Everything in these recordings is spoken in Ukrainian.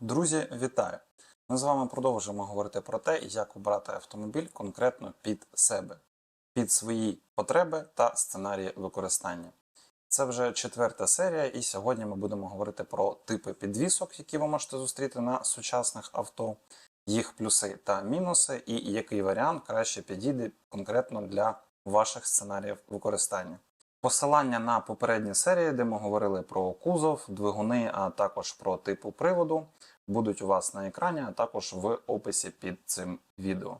Друзі, вітаю! Ми з вами продовжуємо говорити про те, як обрати автомобіль конкретно під себе, під свої потреби та сценарії використання. Це вже четверта серія, і сьогодні ми будемо говорити про типи підвісок, які ви можете зустріти на сучасних авто, їх плюси та мінуси, і який варіант краще підійде конкретно для ваших сценаріїв використання. Посилання на попередні серії, де ми говорили про кузов, двигуни, а також про типу приводу, будуть у вас на екрані, а також в описі під цим відео.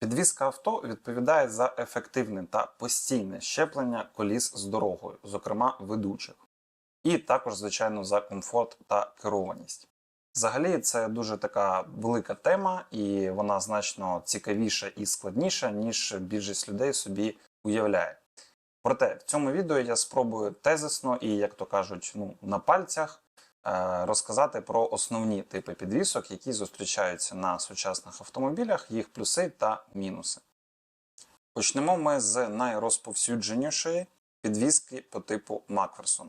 Підвізка авто відповідає за ефективне та постійне щеплення коліс з дорогою, зокрема ведучих, і також, звичайно, за комфорт та керованість. Взагалі, це дуже така велика тема, і вона значно цікавіша і складніша, ніж більшість людей собі уявляє. Проте в цьому відео я спробую тезисно і, як то кажуть, ну, на пальцях е, розказати про основні типи підвісок, які зустрічаються на сучасних автомобілях, їх плюси та мінуси. Почнемо ми з найрозповсюдженішої підвіски по типу Макферсон.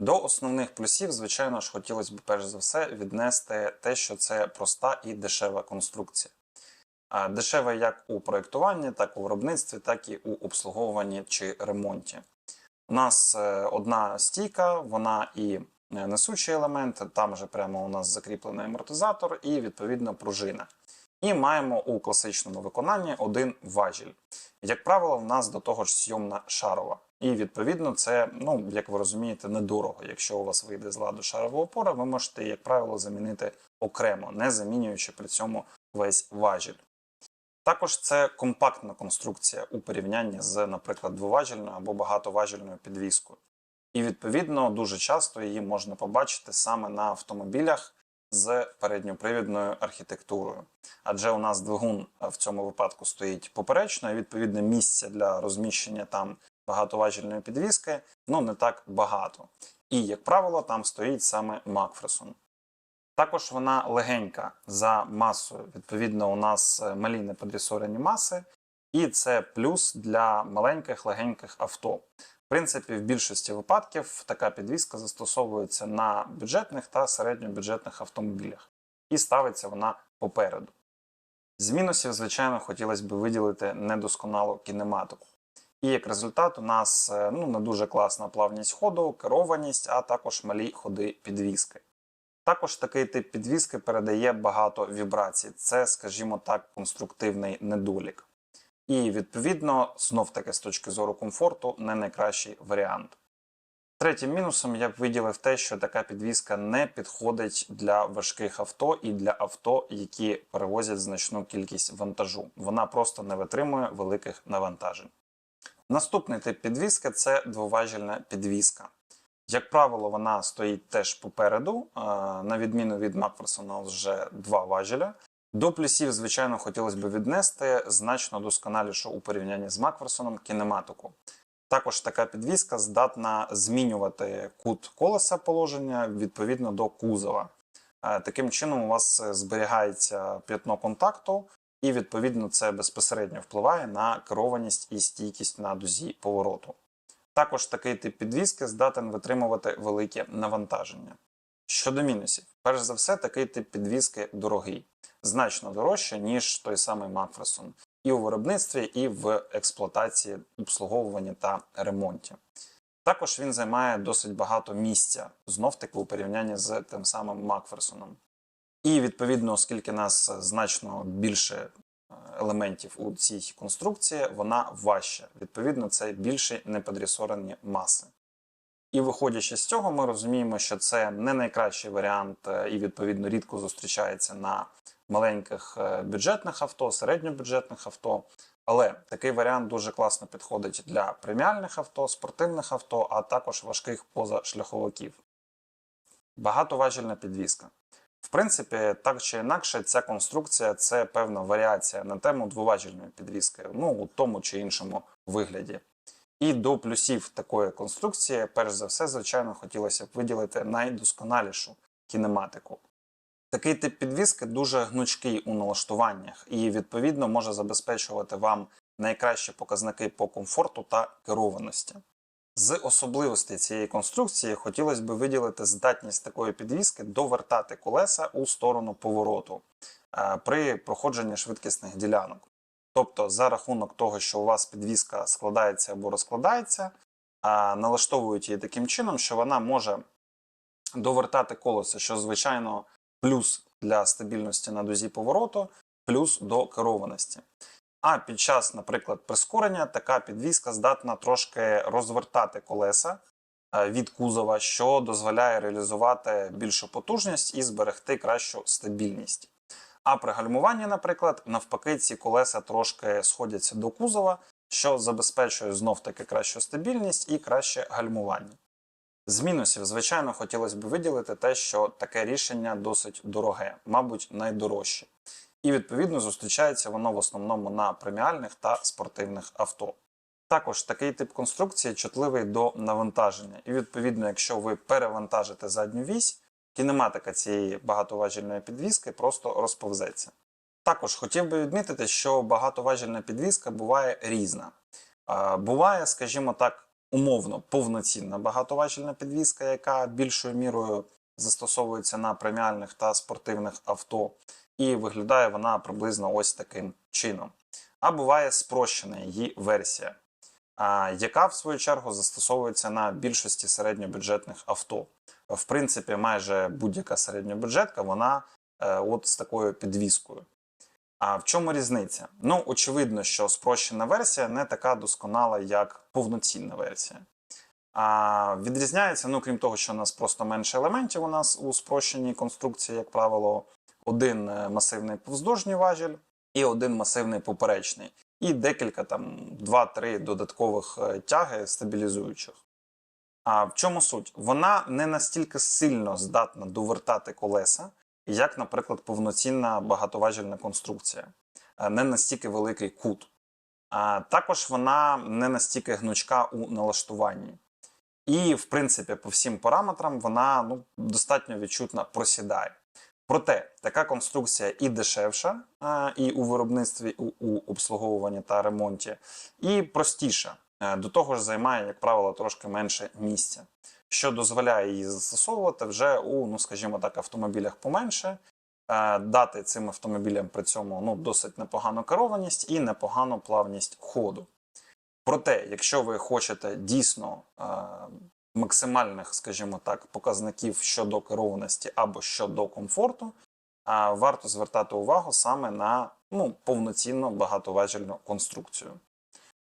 До основних плюсів, звичайно ж, хотілося б перш за все віднести те, що це проста і дешева конструкція. Дешева як у проєктуванні, так у виробництві, так і у обслуговуванні чи ремонті. У нас е, одна стійка, вона і е, несучий елемент, там же прямо у нас закріплений амортизатор і відповідно пружина. І маємо у класичному виконанні один важіль. Як правило, в нас до того ж зйомна шарова. І відповідно це, ну як ви розумієте, недорого. Якщо у вас вийде з ладу шарова опора, ви можете, як правило, замінити окремо, не замінюючи при цьому весь важіль. Також це компактна конструкція у порівнянні з, наприклад, двоважільною або багатоважільною підвіскою. І відповідно дуже часто її можна побачити саме на автомобілях з передньопривідною архітектурою. Адже у нас двигун в цьому випадку стоїть поперечно, і відповідне місце для розміщення там багатоважільної підвіски ну не так багато. І, як правило, там стоїть саме Макферсон. Також вона легенька за масою. Відповідно, у нас е, малі неподрісорені маси, і це плюс для маленьких легеньких авто. В принципі, в більшості випадків така підвізка застосовується на бюджетних та середньобюджетних автомобілях, і ставиться вона попереду. З мінусів, звичайно, хотілося б виділити недосконалу кінематику. І як результат, у нас е, ну, не дуже класна плавність ходу, керованість, а також малі ходи підвіски. Також такий тип підвіски передає багато вібрацій. Це, скажімо так, конструктивний недолік. І відповідно, знов таки з точки зору комфорту, не найкращий варіант. Третім мінусом я б виділив те, що така підвізка не підходить для важких авто і для авто, які перевозять значну кількість вантажу. Вона просто не витримує великих навантажень. Наступний тип підвіски це двоважільна підвіска. Як правило, вона стоїть теж попереду, на відміну від Макферсона вже два важеля. До плюсів, звичайно, хотілося б віднести значно досконалішу у порівнянні з Макферсоном кінематику. Також така підвіска здатна змінювати кут колеса положення відповідно до кузова. Таким чином, у вас зберігається п'ятно контакту, і відповідно це безпосередньо впливає на керованість і стійкість на дузі повороту. Також такий тип підвіски здатен витримувати велике навантаження. Щодо мінусів, перш за все, такий тип підвіски дорогий, значно дорожче, ніж той самий Макферсон, і у виробництві, і в експлуатації, обслуговуванні та ремонті. Також він займає досить багато місця, знов таки у порівнянні з тим самим Макферсоном. І відповідно, оскільки нас значно більше елементів у цій конструкції, вона важча. Відповідно, це більші неподрісорені маси. І виходячи з цього, ми розуміємо, що це не найкращий варіант е, і, відповідно, рідко зустрічається на маленьких е, бюджетних авто, середньобюджетних авто. Але такий варіант дуже класно підходить для преміальних авто, спортивних авто, а також важких позашляховиків. Багатоважільна підвізка. В принципі, так чи інакше, ця конструкція це певна варіація на тему двоважільної підвіски, ну у тому чи іншому вигляді. І до плюсів такої конструкції, перш за все, звичайно, хотілося б виділити найдосконалішу кінематику. Такий тип підвіски дуже гнучкий у налаштуваннях і, відповідно, може забезпечувати вам найкращі показники по комфорту та керованості. З особливостей цієї конструкції хотілося б виділити здатність такої підвіски довертати колеса у сторону повороту е, при проходженні швидкісних ділянок. Тобто, за рахунок того, що у вас підвіска складається або розкладається, налаштовують її таким чином, що вона може довертати колесо, що звичайно плюс для стабільності на дозі повороту, плюс до керованості. А під час, наприклад, прискорення така підвіска здатна трошки розвертати колеса е, від кузова, що дозволяє реалізувати більшу потужність і зберегти кращу стабільність. А при гальмуванні, наприклад, навпаки, ці колеса трошки сходяться до кузова, що забезпечує знов таки кращу стабільність і краще гальмування. З мінусів, звичайно, хотілося б виділити те, що таке рішення досить дороге, мабуть, найдорожче. І відповідно зустрічається воно в основному на преміальних та спортивних авто. Також такий тип конструкції чутливий до навантаження, і відповідно, якщо ви перевантажите задню вісь, кінематика цієї багатоважільної підвіски просто розповзеться. Також хотів би відмітити, що багатоважільна підвіска буває різна. Буває, скажімо так, умовно повноцінна багатоважільна підвіска, яка більшою мірою застосовується на преміальних та спортивних авто, і виглядає вона приблизно ось таким чином. А буває спрощена її версія, яка в свою чергу застосовується на більшості середньобюджетних авто. В принципі, майже будь-яка середньобюджетка, вона е, от з такою підвіскою. А в чому різниця? Ну, очевидно, що спрощена версія не така досконала, як повноцінна версія. А відрізняється, ну крім того, що у нас просто менше елементів у нас у спрощеній конструкції, як правило, один е, масивний повздовжній важіль і один масивний поперечний, і декілька там 2-3 додаткових е, тяги стабілізуючих. А в чому суть? Вона не настільки сильно здатна довертати колеса, як, наприклад, повноцінна багатоважільна конструкція, Е, не настільки великий кут. А також вона не настільки гнучка у налаштуванні. І, в принципі, по всім параметрам вона ну, достатньо відчутно просідає. Проте така конструкція і дешевша, а, і у виробництві, і у обслуговуванні та ремонті, і простіша. Е, До того ж, займає, як правило, трошки менше місця, що дозволяє її застосовувати вже у, ну скажімо так, автомобілях поменше, е, дати цим автомобілям при цьому ну, досить непогану керованість і непогану плавність ходу. Проте, якщо ви хочете дійсно е, максимальних, скажімо так, показників щодо керованості або щодо комфорту, е, варто звертати увагу саме на ну, повноцінну багатоважільну конструкцію.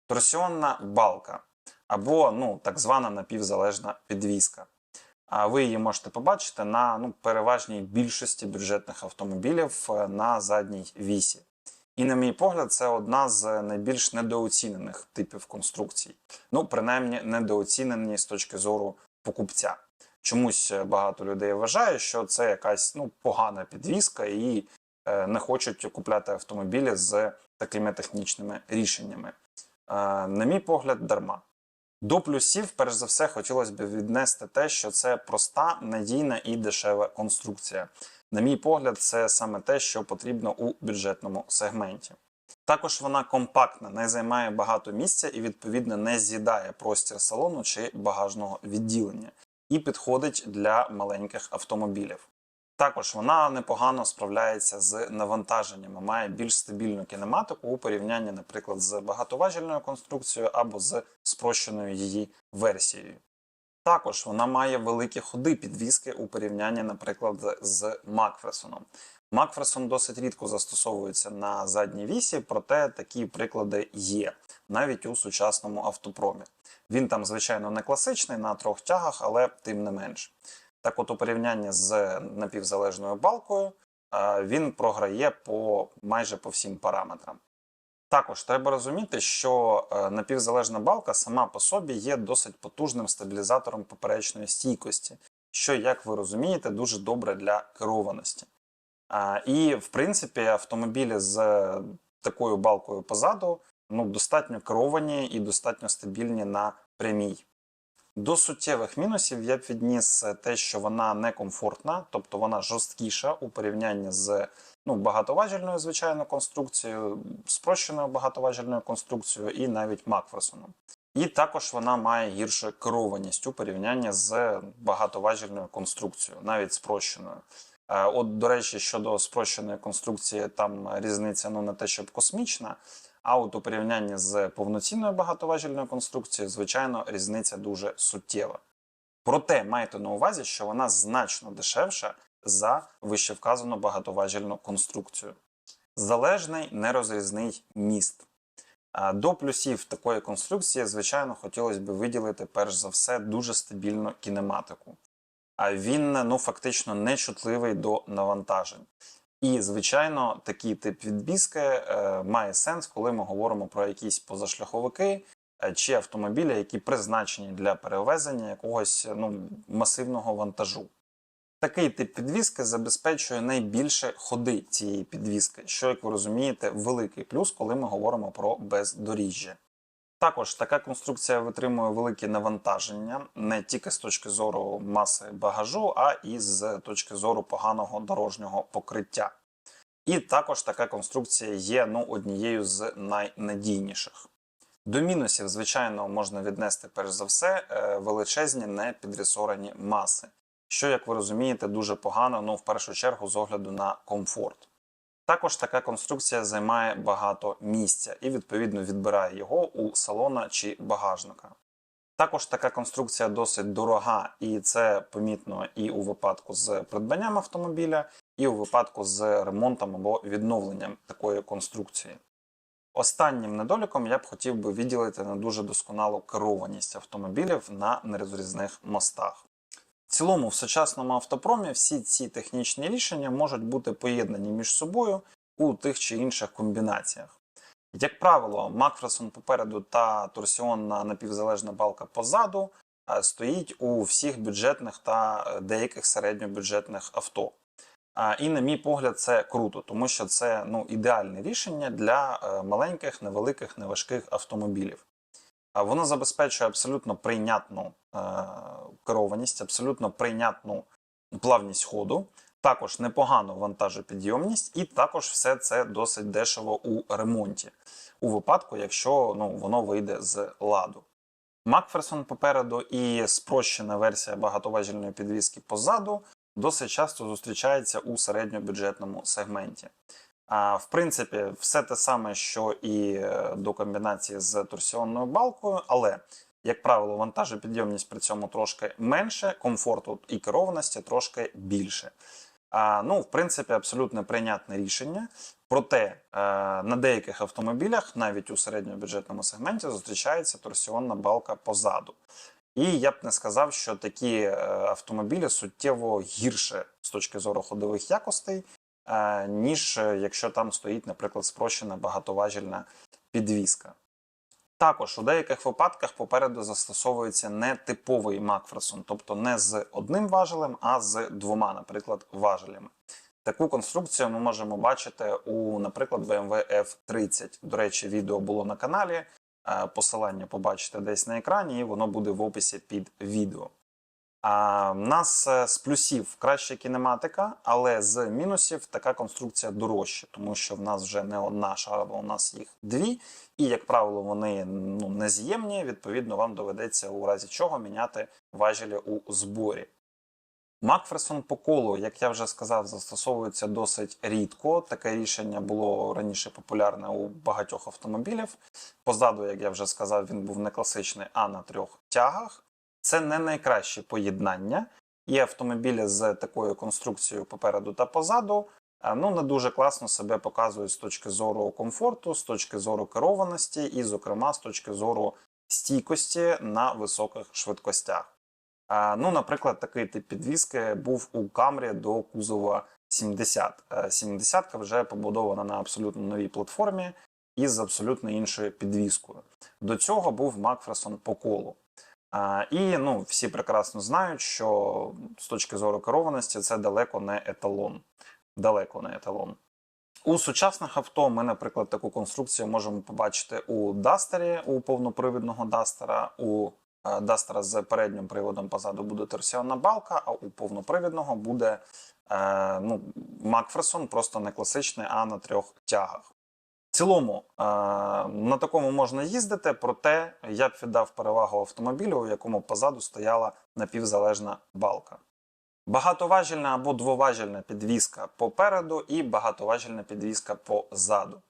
Торсіонна балка або ну, так звана напівзалежна підвізка. А ви її можете побачити на ну, переважній більшості бюджетних автомобілів е, на задній вісі. І, на мій погляд, це одна з найбільш недооцінених типів конструкцій. Ну, принаймні, недооцінені з точки зору покупця. Чомусь е, багато людей вважає, що це якась ну, погана підвізка і е, не хочуть купляти автомобілі з такими технічними рішеннями. Е, на мій погляд, дарма. До плюсів, перш за все, хотілося б віднести те, що це проста, надійна і дешева конструкція. На мій погляд, це саме те, що потрібно у бюджетному сегменті. Також вона компактна, не займає багато місця і, відповідно, не з'їдає простір салону чи багажного відділення і підходить для маленьких автомобілів. Також вона непогано справляється з навантаженнями, має більш стабільну кінематику у порівнянні, наприклад, з багатоважільною конструкцією або з спрощеною її версією. Також вона має великі ходи підвіски у порівнянні, наприклад, з Макферсоном. Макферсон досить рідко застосовується на задній вісі, проте такі приклади є навіть у сучасному автопромі. Він там, звичайно, не класичний на трьох тягах, але тим не менш. Так, от у порівнянні з напівзалежною балкою він програє по майже по всім параметрам. Також треба розуміти, що е, напівзалежна балка сама по собі є досить потужним стабілізатором поперечної стійкості, що, як ви розумієте, дуже добре для керованості. І, в принципі, автомобілі з такою балкою позаду ну, достатньо керовані і достатньо стабільні на прямій. До суттєвих мінусів я б відніс те, що вона некомфортна, тобто вона жорсткіша у порівнянні з ну, багатоважільною, звичайно, конструкцією, спрощеною багатоважільною конструкцією і навіть Макферсоном. І також вона має гіршу керованість у порівнянні з багатоважільною конструкцією, навіть спрощеною. Е, От, до речі, щодо спрощеної конструкції, там різниця ну не те, щоб космічна, а от у порівнянні з повноцінною багатоважільною конструкцією, звичайно, різниця дуже суттєва. Проте майте на увазі, що вона значно дешевша за вищевказану багатоважільну конструкцію. Залежний нерозрізний міст. До плюсів такої конструкції, звичайно, хотілося б виділити перш за все дуже стабільну кінематику. А він ну, фактично не чутливий до навантажень. І, звичайно, такий тип відбізки е, має сенс, коли ми говоримо про якісь позашляховики е, чи автомобілі, які призначені для перевезення якогось ну, масивного вантажу. Такий тип підвізки забезпечує найбільше ходи цієї підвізки, що, як ви розумієте, великий плюс, коли ми говоримо про бездоріжжя. Також така конструкція витримує великі навантаження не тільки з точки зору маси багажу, а і з точки зору поганого дорожнього покриття. І також така конструкція є ну, однією з найнадійніших. До мінусів, звичайно, можна віднести перш за все е, величезні непідресорені маси, що, як ви розумієте, дуже погано, ну в першу чергу з огляду на комфорт. Також така конструкція займає багато місця і, відповідно, відбирає його у салона чи багажника. Також така конструкція досить дорога, і це помітно і у випадку з придбанням автомобіля, і у випадку з ремонтом або відновленням такої конструкції. Останнім недоліком я б хотів би відділити на дуже досконалу керованість автомобілів на нерозрізних мостах. Цілому, в сучасному автопромі всі ці технічні рішення можуть бути поєднані між собою у тих чи інших комбінаціях. Як правило, Макферсон попереду та торсіонна напівзалежна балка позаду е, стоїть у всіх бюджетних та е, деяких середньобюджетних авто. І, на мій погляд, це круто, тому що це ну, ідеальне рішення для е, маленьких, невеликих, неважких автомобілів. Воно забезпечує абсолютно прийнятну е, керованість, абсолютно прийнятну плавність ходу, також непогану вантажопідйомність, і також все це досить дешево у ремонті, у випадку, якщо ну, воно вийде з ладу. Макферсон попереду і спрощена версія багатоважільної підвіски позаду досить часто зустрічається у середньобюджетному сегменті. А, В принципі, все те саме, що і е, до комбінації з торсіонною балкою, але, як правило, вантажопідйомність при цьому трошки менше, комфорту і керованості трошки більше. А, Ну, в принципі, абсолютно прийнятне рішення. Проте е, на деяких автомобілях, навіть у середньобюджетному сегменті, зустрічається торсіонна балка позаду. І я б не сказав, що такі е, автомобілі суттєво гірше з точки зору ходових якостей, ніж е, якщо там стоїть, наприклад, спрощена багатоважільна підвізка. Також у деяких випадках попереду застосовується не типовий Макферсон, тобто не з одним важелем, а з двома, наприклад, важелями. Таку конструкцію ми можемо бачити у, наприклад, BMW F30. До речі, відео було на каналі. Е, Посилання побачите десь на екрані, і воно буде в описі під відео. А нас е, з плюсів краща кінематика, але з мінусів така конструкція дорожча, тому що в нас вже не одна шарова, у нас їх дві, і, як правило, вони ну, нез'ємні. Відповідно, вам доведеться у разі чого міняти важелі у зборі. Макферсон по колу, як я вже сказав, застосовується досить рідко. Таке рішення було раніше популярне у багатьох автомобілів. Позаду, як я вже сказав, він був не класичний, а на трьох тягах. Це не найкраще поєднання. І автомобілі з такою конструкцією попереду та позаду ну, не дуже класно себе показують з точки зору комфорту, з точки зору керованості, і, зокрема, з точки зору стійкості на високих швидкостях. Ну, Наприклад, такий тип підвіски був у Камрі до кузова 70. 70 вже побудована на абсолютно новій платформі із абсолютно іншою підвіскою. До цього був Макферсон по колу. І ну, всі прекрасно знають, що з точки зору керованості це далеко не еталон. Далеко не еталон. У сучасних авто ми, наприклад, таку конструкцію можемо побачити у Дастері, у повнопривідного Дастера, у Дастера з переднім приводом позаду буде торсіонна балка, а у повнопривідного буде е, ну, Макферсон, просто не класичний, а на трьох тягах. Цілому на такому можна їздити, проте я б віддав перевагу автомобілю, у якому позаду стояла напівзалежна балка. Багатоважільна або двоважільна підвізка попереду і багатоважільна підвізка позаду.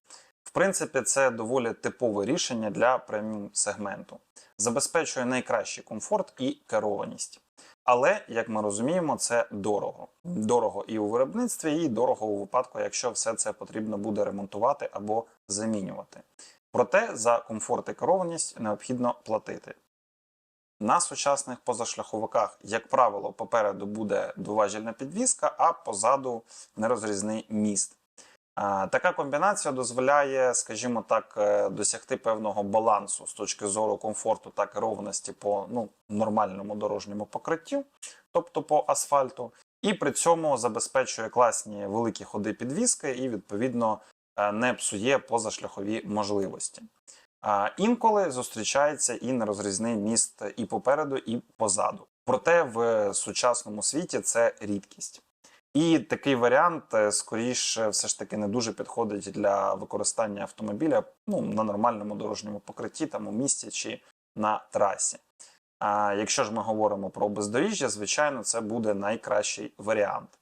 В принципі, це доволі типове рішення для преміум сегменту. Забезпечує найкращий комфорт і керованість. Але, як ми розуміємо, це дорого. Дорого і у виробництві, і дорого у випадку, якщо все це потрібно буде ремонтувати або замінювати. Проте за комфорт і керованість необхідно платити. На сучасних позашляховиках, як правило, попереду буде двоважільна підвізка, а позаду нерозрізний міст. Така комбінація дозволяє, скажімо так, е, досягти певного балансу з точки зору комфорту та керованості по ну, нормальному дорожньому покриттю, тобто по асфальту, і при цьому забезпечує класні великі ходи підвіски і, відповідно, е, не псує позашляхові можливості. Інколи зустрічається і нерозрізний міст і попереду, і позаду. Проте в сучасному світі це рідкість. І такий варіант, е, скоріше, все ж таки не дуже підходить для використання автомобіля ну, на нормальному дорожньому покритті, там у місті чи на трасі. А якщо ж ми говоримо про бездоріжжя, звичайно, це буде найкращий варіант.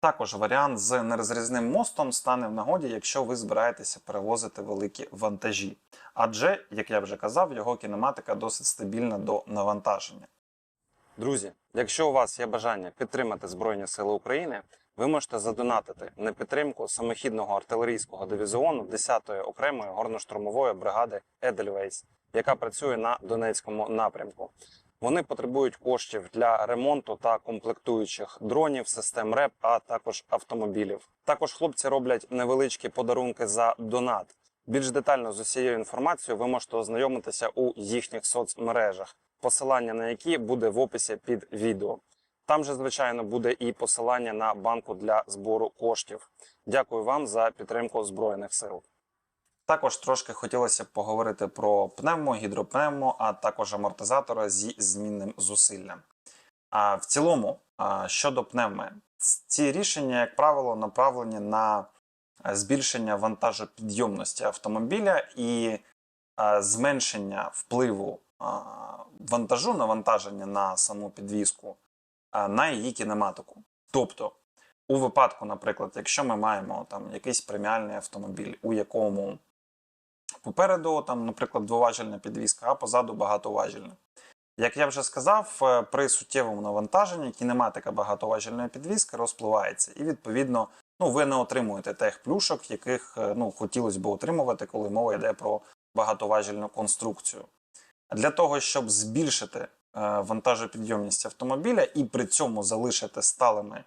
Також варіант з нерозрізним мостом стане в нагоді, якщо ви збираєтеся перевозити великі вантажі. Адже, як я вже казав, його кінематика досить стабільна до навантаження. Друзі, якщо у вас є бажання підтримати Збройні Сили України, ви можете задонатити на підтримку самохідного артилерійського дивізіону 10-ї окремої горно-штурмової бригади Едельвейс, яка працює на Донецькому напрямку. Вони потребують коштів для ремонту та комплектуючих дронів, систем РЕП, а також автомобілів. Також хлопці роблять невеличкі подарунки за донат. Більш детально з усією інформацією ви можете ознайомитися у їхніх соцмережах, посилання на які буде в описі під відео. Там же, звичайно, буде і посилання на банку для збору коштів. Дякую вам за підтримку Збройних сил. Також трошки хотілося б поговорити про пневмо, гідропневмо, а також амортизатора зі змінним зусиллям. А в цілому, щодо пневми, ці рішення, як правило, направлені на е, збільшення вантажопідйомності автомобіля і е, зменшення впливу вантажу навантаження на саму підвізку на її кінематику. Тобто, у випадку, наприклад, якщо ми маємо там якийсь преміальний автомобіль, у якому попереду, там, наприклад, двоважільна підвізка, а позаду багатоважільна. Як я вже сказав, е, при суттєвому навантаженні кінематика багатоважільної підвізки розпливається, і відповідно ну, ви не отримуєте тих плюшок, яких е, ну, хотілося б отримувати, коли мова йде про багатоважільну конструкцію. Для того, щоб збільшити е, вантажопідйомність автомобіля і при цьому залишити сталими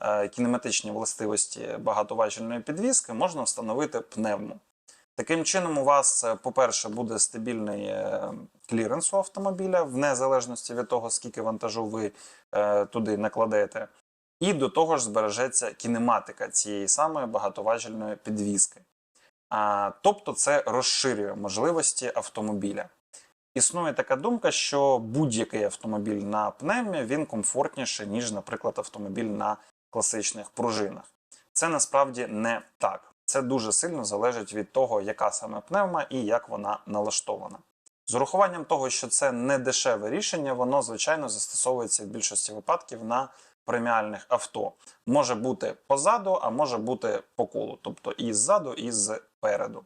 е, кінематичні властивості багатоважільної підвізки, можна встановити пневму. Таким чином, у вас, е, по-перше, буде стабільний кліренс у автомобіля, в незалежності від того, скільки вантажу ви туди накладете. І до того ж збережеться кінематика цієї самої багатоважільної підвізки. А, тобто це розширює можливості автомобіля. Існує така думка, що будь-який автомобіль на пневмі він комфортніший, ніж, наприклад, автомобіль на класичних пружинах. Це насправді не так. Це дуже сильно залежить від того, яка саме пневма і як вона налаштована. З урахуванням того, що це не дешеве рішення, воно звичайно застосовується в більшості випадків на преміальних авто. Може бути позаду, а може бути по колу, тобто і ззаду, і зпереду.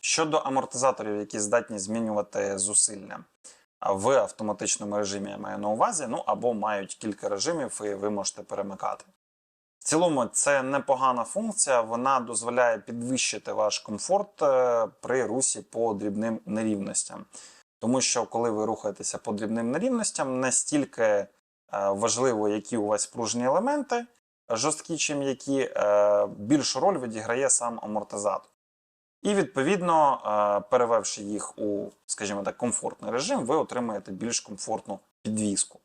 Щодо амортизаторів, які здатні змінювати зусилля в автоматичному режимі, я маю на увазі, ну або мають кілька режимів, і ви можете перемикати. В цілому це непогана функція, вона дозволяє підвищити ваш комфорт е, при русі по дрібним нерівностям. Тому що, коли ви рухаєтеся по дрібним нерівностям, настільки е, важливо, які у вас пружні елементи, жорсткі чи м'які, е, більшу роль відіграє сам амортизатор. І, відповідно, перевевши їх у, скажімо так, комфортний режим, ви отримаєте більш комфортну підвіску.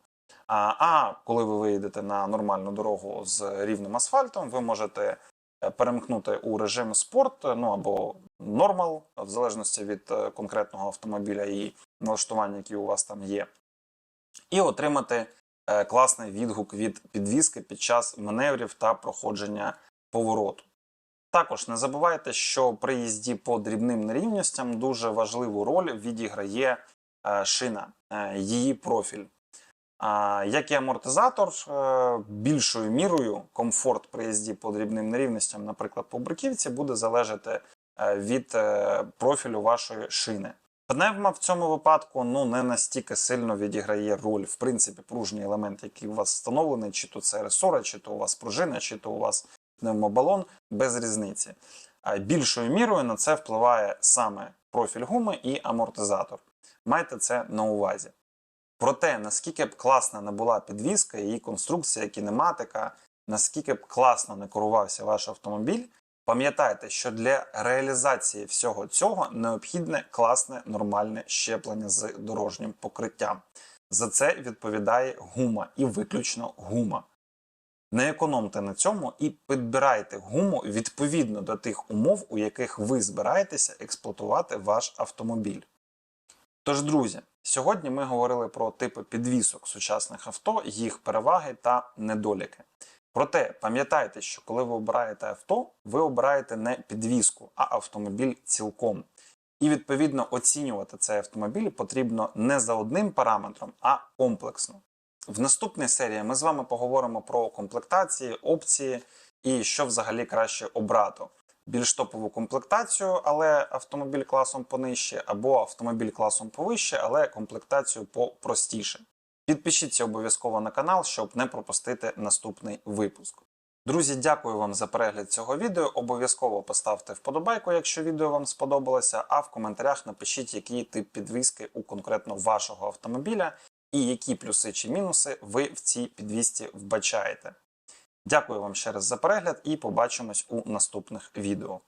А, коли ви виїдете на нормальну дорогу з рівним асфальтом, ви можете е, перемкнути у режим спорт, ну або нормал, в залежності від е, конкретного автомобіля і налаштування, які у вас там є, і отримати е, класний відгук від підвіски під час маневрів та проходження повороту. Також не забувайте, що при їзді по дрібним нерівностям дуже важливу роль відіграє е, шина, е, її профіль. Як і амортизатор, е, більшою мірою комфорт при їзді по дрібним нерівностям, наприклад, по бруківці, буде залежати від профілю вашої шини. Пневма в цьому випадку ну, не настільки сильно відіграє роль, в принципі, пружній елемент, який у вас встановлений, чи то це ресора, чи то у вас пружина, чи то у вас пневмобалон, без різниці. Більшою мірою на це впливає саме профіль гуми і амортизатор. Майте це на увазі. Про те, наскільки б класна не була підвізка, її конструкція, кінематика, наскільки б класно не керувався ваш автомобіль, пам'ятайте, що для реалізації всього цього необхідне класне нормальне щеплення з дорожнім покриттям. За це відповідає гума і виключно гума. Не економте на цьому і підбирайте гуму відповідно до тих умов, у яких ви збираєтеся експлуатувати ваш автомобіль. Тож, друзі, сьогодні ми говорили про типи підвісок сучасних авто, їх переваги та недоліки. Проте пам'ятайте, що коли ви обираєте авто, ви обираєте не підвіску, а автомобіль цілком. І відповідно оцінювати цей автомобіль потрібно не за одним параметром, а комплексно. В наступній серії ми з вами поговоримо про комплектації, опції і що взагалі краще обрати. Більш топову комплектацію, але автомобіль класом понижче, або автомобіль класом повище, але комплектацію попростіше. Підпишіться обов'язково на канал, щоб не пропустити наступний випуск. Друзі, дякую вам за перегляд цього відео. Обов'язково поставте вподобайку, якщо відео вам сподобалося, а в коментарях напишіть, який тип підвіски у конкретно вашого автомобіля і які плюси чи мінуси ви в цій підвісті вбачаєте. Дякую вам ще раз за перегляд і побачимось у наступних відео.